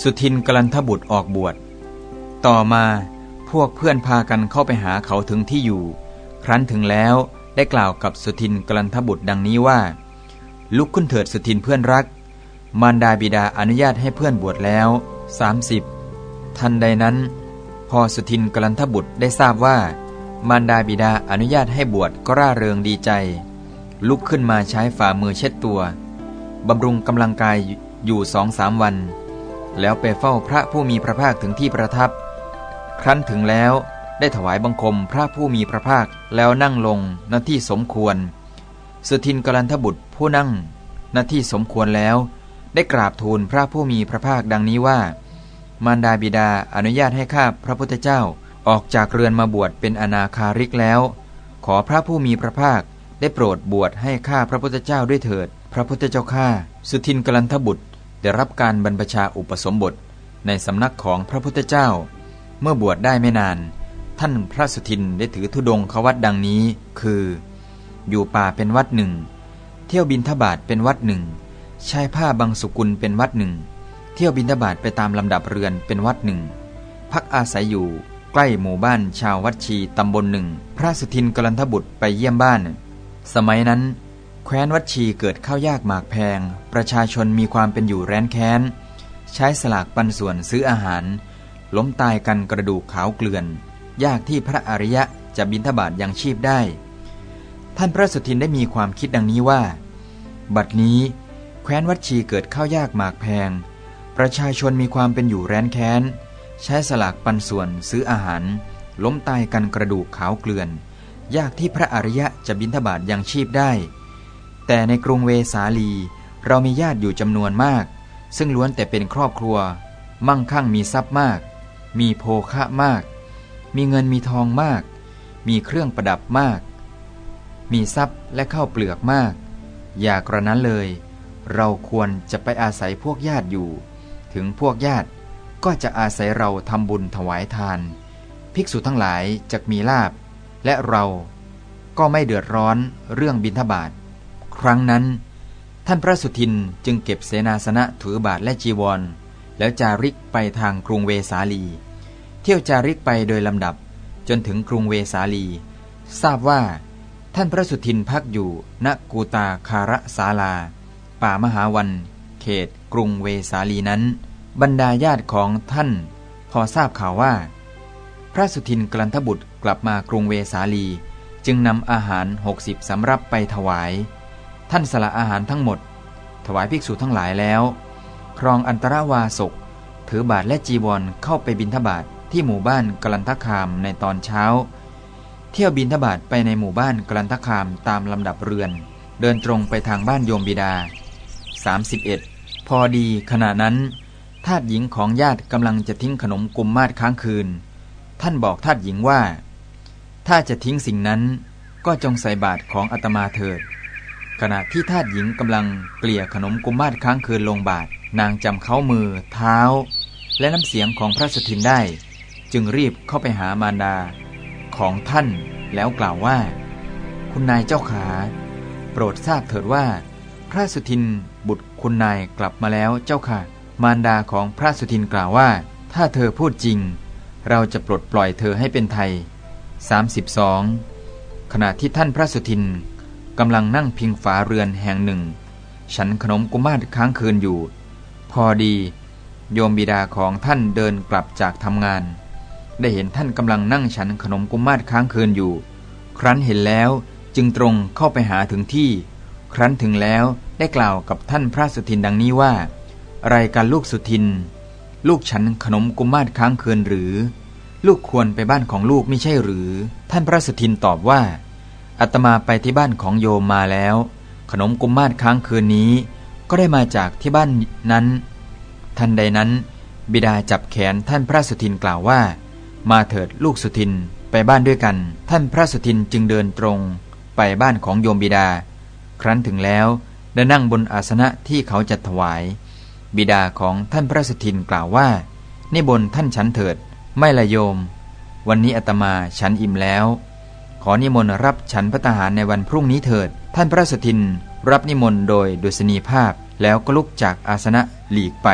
สุทินกลันทบุตรออกบวช ต่อมาพวกเพื่อนพากันเข้าไปหาเขาถึงที่อยู่ ครั้นถึงแล้วได้กล่าวกับสุทินกลันทบุตรดังนี้ว่า ลุกขึ้นเถิดสุทินเพื่อนรัก มารดาบิดาอนุญาตให้เพื่อนบวชแล้ว 30 ทันใดนั้น พอสุทินกลันทบุตรได้ทราบว่า มารดาบิดาอนุญาตให้บวชก็ร่าเริงดีใจ ลุกขึ้นมาใช้ฝ่ามือเช็ดตัวบำรุงกำลังกายอยู่สองสามวัน แล้วไปเฝ้าพระผู้มีพระภาคถึงที่ประทับ ครั้นถึงแล้วได้ถวายบังคมพระผู้มีพระภาคแล้วนั่งลงหน้าที่สมควร สุทินกลันทบุตรผู้นั่งหน้าที่สมควรแล้ว ได้กราบทูลพระผู้มีพระภาคดังนี้ว่า มารดาบิดาอนุญาตให้ข้าพระพุทธเจ้าออกจากเรือนมาบวชเป็นอนาคาริกแล้ว ขอพระผู้มีพระภาคได้โปรดบวชให้ข้าพระพุทธเจ้าด้วยเถิด พระพุทธเจ้าข้าสุทินกลันทบุตร ได้รับการบรรพชาอุปสมบทในสำนักของพระพุทธเจ้า เมื่อบวชได้ไม่นาน ท่านพระสุทินได้ถือธุดงควัดดังนี้ คือ อยู่ป่าเป็นวัดหนึ่ง เที่ยวบินทบาทเป็นวัดหนึ่งใช้ผ้าบางสุกุลเป็นวัดหนึ่ง เที่ยวบินทบาทไปตามลำดับเรือนเป็นวัดหนึ่ง พักอาศัยอยู่ใกล้หมู่บ้านชาววัดชีตำบลหนึ่ง พระสุทินกลันทบุตรไปเยี่ยมบ้าน สมัยนั้น แคว้นวัดชีเกิดข้าวยากหมากแพง ประชาชนมีความเป็นอยู่แร้นแค้น ใช้สลากปันส่วนซื้ออาหาร ล้มตายกันกระดูกขาวเกลื่อน ยากที่พระอริยะจะบินทบาทยังชีพได้ ท่านพระสุทินได้มีความคิดดังนี้ว่า บัดนี้ แคว้นวัดชีเกิดข้าวยากหมากแพง ประชาชนมีความเป็นอยู่แร้นแค้น ใช้สลากปันส่วนซื้ออาหาร ล้มตายกันกระดูกขาวเกลื่อน ยากที่พระอริยะจะบินทบาทยังชีพได้ แต่ในกรุงเวสาลี เรามีญาติอยู่จำนวนมาก ซึ่งล้วนแต่เป็นครอบครัว มั่งคั่งมีทรัพย์มาก มีโภคะมาก มีเงินมีทองมาก มีเครื่องประดับมาก มีทรัพย์และข้าวเปลือกมาก อย่ากระนั้นเลย เราควรจะไปอาศัยพวกญาติอยู่ ถึงพวกญาติก็จะอาศัยเราทำบุญถวายทาน ภิกษุทั้งหลายจะมีลาบ และเราก็ไม่เดือดร้อนเรื่องบิณฑบาต ครั้งนั้น ท่านพระสุทินจึงเก็บเสนาสนะถือบาทและจีวร แล้วจาริกไปทางกรุงเวสาลี เที่ยวจาริกไปโดยลำดับจนถึงกรุงเวสาลี ทราบว่า ท่านพระสุทินพักอยู่ณกูตาคาระศาลา ป่ามหาวัน เขตกรุงเวสาลีนั้น บรรดาญาติของท่าน พอทราบข่าวว่า พระสุทินกลันทบุตรกลับมากรุงเวสาลี จึงนำอาหารหกสิบสำรับไปถวาย ท่านสละอาหารทั้งหมด ถวายภิกษุทั้งหลายแล้ว ครองอันตรวาสก ถือบาทและจีวรเข้าไปบิณฑบาตที่หมู่บ้านกลันทคามในตอนเช้า เที่ยวบินทบาทไปในหมู่บ้านกลันทคามตามลำดับเรือน เดินตรงไปทางบ้านโยมบิดา 31 พอดีขณะนั้นทาสหญิงของญาติกำลังจะทิ้งขนมกุมมาศค้างคืน ท่านบอกทาสหญิงว่า ถ้าจะทิ้งสิ่งนั้นก็จงใส่บาตรของอาตมาเถิด ขณะที่ทาสหญิงกำลังเกลี่ยขนมกุมมาศค้างคืนลงบาตรนางจำเขามือ เท้า และน้ำเสียงของพระสุทินได้ จึงรีบเข้าไปหามารดา ของท่านแล้วกล่าวว่า คุณนายเจ้าขา โปรดทราบเถิดว่า พระสุทินบุตรคุณนายกลับมาแล้วเจ้าค่ะ มารดาของพระสุทินกล่าวว่า ถ้าเธอพูดจริง เราจะปลดปล่อยเธอให้เป็นไทย 32 ขณะที่ท่านพระสุทิน กำลังนั่งพิงฝาเรือนแห่งหนึ่ง ฉันขนมกุมาศค้างคืนอยู่ พอดี โยมบิดาของท่านเดินกลับจากทำงาน ได้เห็นท่านกำลังนั่งฉันขนมกุมาศค้างคืนอยู่ ครั้นเห็นแล้วจึงตรงเข้าไปหาถึงที่ ครั้นถึงแล้วได้กล่าวกับท่านพระสุทินดังนี้ว่า อะไรกันลูกสุทิน ลูกฉันขนมกุมมาศค้างคืนหรือ ลูกควรไปบ้านของลูกไม่ใช่หรือ ท่านพระสุทินตอบว่า อาตมาไปที่บ้านของโยมมาแล้ว ขนมกุมมาศค้างคืนนี้ ก็ได้มาจากที่บ้านนั้น ทันใดนั้น บิดาจับแขนท่านพระสุทินกล่าวว่า มาเถิดลูกสุทินไปบ้านด้วยกัน ท่านพระสุทินจึงเดินตรง ไปบ้านของโยมบิดา ครั้นถึงแล้วได้นั่งบนอาสนะที่เขาจัดถวาย บิดาของท่านพระสุทินกล่าวว่านี่บนท่านฉันเถิด ไม่ละโยม วันนี้อาตมาฉันอิ่มแล้ว ขอนิมนต์รับฉันพระทหารในวันพรุ่งนี้เถิด ท่านพระสุทิน รับนิมนต์โดยดุษณีภาพแล้วก็ลุกจากอาสนะหลีกไป